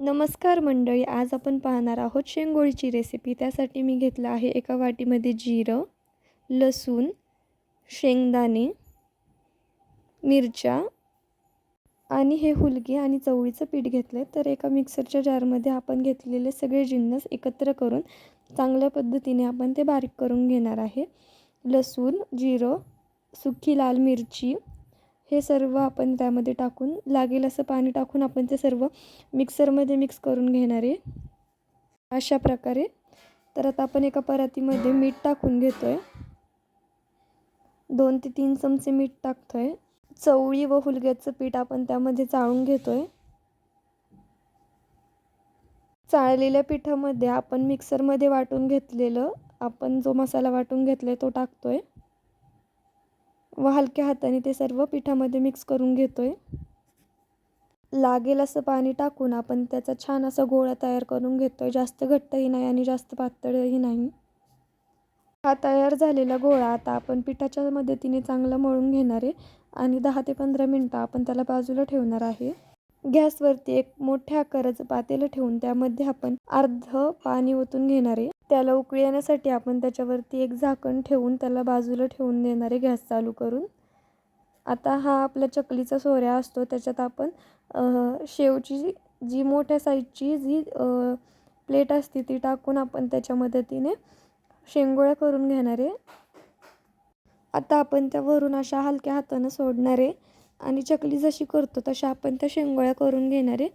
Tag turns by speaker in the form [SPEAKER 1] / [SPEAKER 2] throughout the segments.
[SPEAKER 1] नमस्कार मंडळी आज आपण पाहणार आहोत शेंगोळीची रेसिपी त्यासाठी मी घेतलं आहे एका वाटीमध्ये जिरं लसूण शेंगदाणे मिरच्या आणि हे हुलगी आणि चवळीचं पीठ घेतलं तर एका मिक्सरच्या जारमध्ये आपण घेतलेले सगळे जिन्नस एकत्र करून चांगल्या पद्धतीने आपण ते बारीक करून घेणार आहे. लसूण जिरं सुकी लाल मिरची हे सर्व आपण त्यामध्ये टाकून लागेल असं पाणी टाकून आपण ते सर्व मिक्सरमध्ये मिक्स करून घेणार आहे. अशा प्रकारे. तर आता आपण एका परातीमध्ये मीठ टाकून घेतो आहे दोन ते तीन चमचे मीठ टाकतो आहे चवळी व हुलग्याचं पीठ आपण त्यामध्ये चाळून घेतो आहे चाळलेल्या पिठामध्ये आपण मिक्सरमध्ये वाटून घेतलेलं आपण जो मसाला वाटून घेतला आहे तो टाकतो आहे व हलक्या हाताने ते सर्व पिठामध्ये मिक्स करून घेतो आहे लागेल असं पाणी टाकून आपण त्याचा छान असा गोळा तयार करून घेतो आहे जास्त घट्टही नाही आणि जास्त पातळही नाही. हा तयार झालेला गोळा आता आपण पिठाच्या मदतीने चांगला मळून घेणार आहे. आणि दहा ते पंधरा मिनटं आपण त्याला बाजूला ठेवणार आहे. गॅसवरती एक मोठ्या आकाराचं पातेलं ठेवून त्यामध्ये आपण अर्ध पाणी ओतून घेणार आहे. त्याला उकळी येण्यासाठी आपण त्याच्यावरती एक झाकण ठेवून त्याला बाजूला ठेवून देणार आहे गॅस चालू करून. आता हा आपल्या चकलीचा सोऱ्या असतो. त्याच्यात आपण शेवची जी मोठ्या साईजची जी प्लेट असते ती टाकून आपण त्याच्या मदतीने शेंगोळ्या करून घेणार आहे. आता आपण त्या वरून अशा हलक्या हातानं सोडणार आहे. आणि चकली जशी करतो तशा आपण त्या शेंगोळ्या करून घेणार आहे.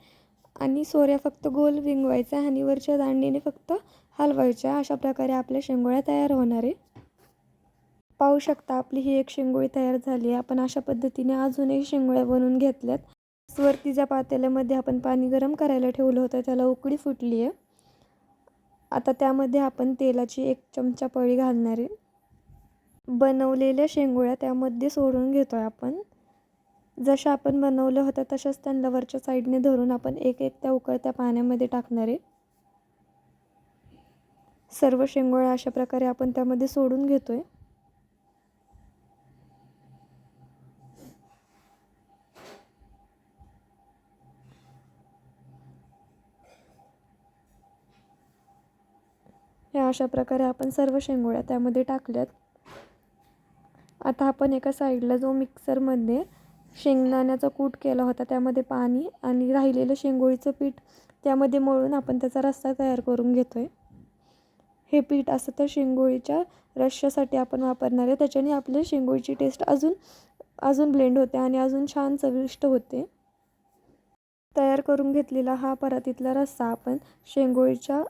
[SPEAKER 1] आणि सोऱ्या फक्त गोल विंगवायचा आणि वरच्या दांडीने फक्त हलवायच्या. अशा प्रकारे आपल्या शेंगोळ्या तयार होणार आहे. पाहू शकता आपली ही एक शेंगोळी तयार झाली आहे. आपण अशा पद्धतीने अजूनही शेंगोळ्या बनवून घेतल्यात. वरती ज्या पातेल्यामध्ये आपण पाणी गरम करायला ठेवलं होतं त्याला उकळी फुटली आहे. आता त्यामध्ये आपण तेलाची एक चमचा पळी घालणार आहे. बनवलेल्या शेंगोळ्या त्यामध्ये सोडून घेतो आहे आपण. जशा आपण बनवलं होतं तशाच त्यांना वरच्या साईडने धरून आपण एक एक त्या उकळत्या पाण्यामध्ये टाकणार आहे. सर्व शेंगोळ्या अशा प्रकारे आपण त्यामध्ये सोडून घेतो आहे ह्या अशा प्रकारे आपण सर्व शेंगोळ्या त्यामध्ये टाकल्यात. आता आपण एका साईडला जो मिक्सरमध्ये शेंगदाण्याचा कूट केला होता. त्यामध्ये पाणी आणि राहिलेलं शेंगोळीचं पीठ त्यामध्ये मळून आपण त्याचा रस्सा तयार करून घेतो आहे हे पीठ असं त्या शेंगोळीच्या रश्श्यासाठी आपण वापरणार आहे. त्याच्याने आपले शेंगोळीची टेस्ट अजून अजून ब्लेंड होते आणि अजून छान चविष्ट होते. तयार करून घेतलेला हा परातीतला रस्सा आपण शेंगोळीच्या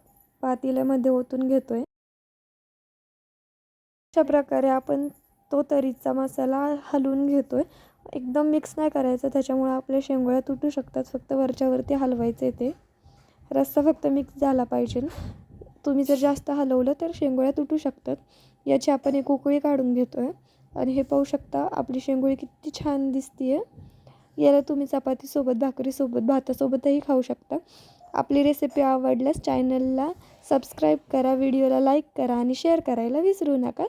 [SPEAKER 1] पातेल्यामध्ये ओतून घेतो आहे अशा प्रकारे आपण तो तरीचा मसाला हलवून घेतो आहे एकदम मिक्स नाही करायचं. त्याच्यामुळं आपल्या शेंगोळ्या तुटू शकतात. फक्त वरच्यावरती हलवायचे ते. रस्सा फक्त मिक्स झाला पाहिजे. तुम्ही जर जास्त हलवलं तर शेंगोळ्या तुटू शकतात. याची आपण एक उकळी काढून घेतो आहे आणि हे पाहू शकता आपली शेंगोळी किती छान दिसते आहे याला तुम्ही चपातीसोबत भाकरीसोबत भातासोबतही खाऊ शकता. आपली रेसिपी आवडल्यास चॅनलला सबस्क्राईब करा व्हिडिओला लाईक करा आणि शेअर करायला विसरू नका.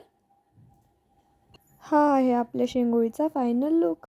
[SPEAKER 1] हा आहे आपल्या शेंगोळीचा फायनल लुक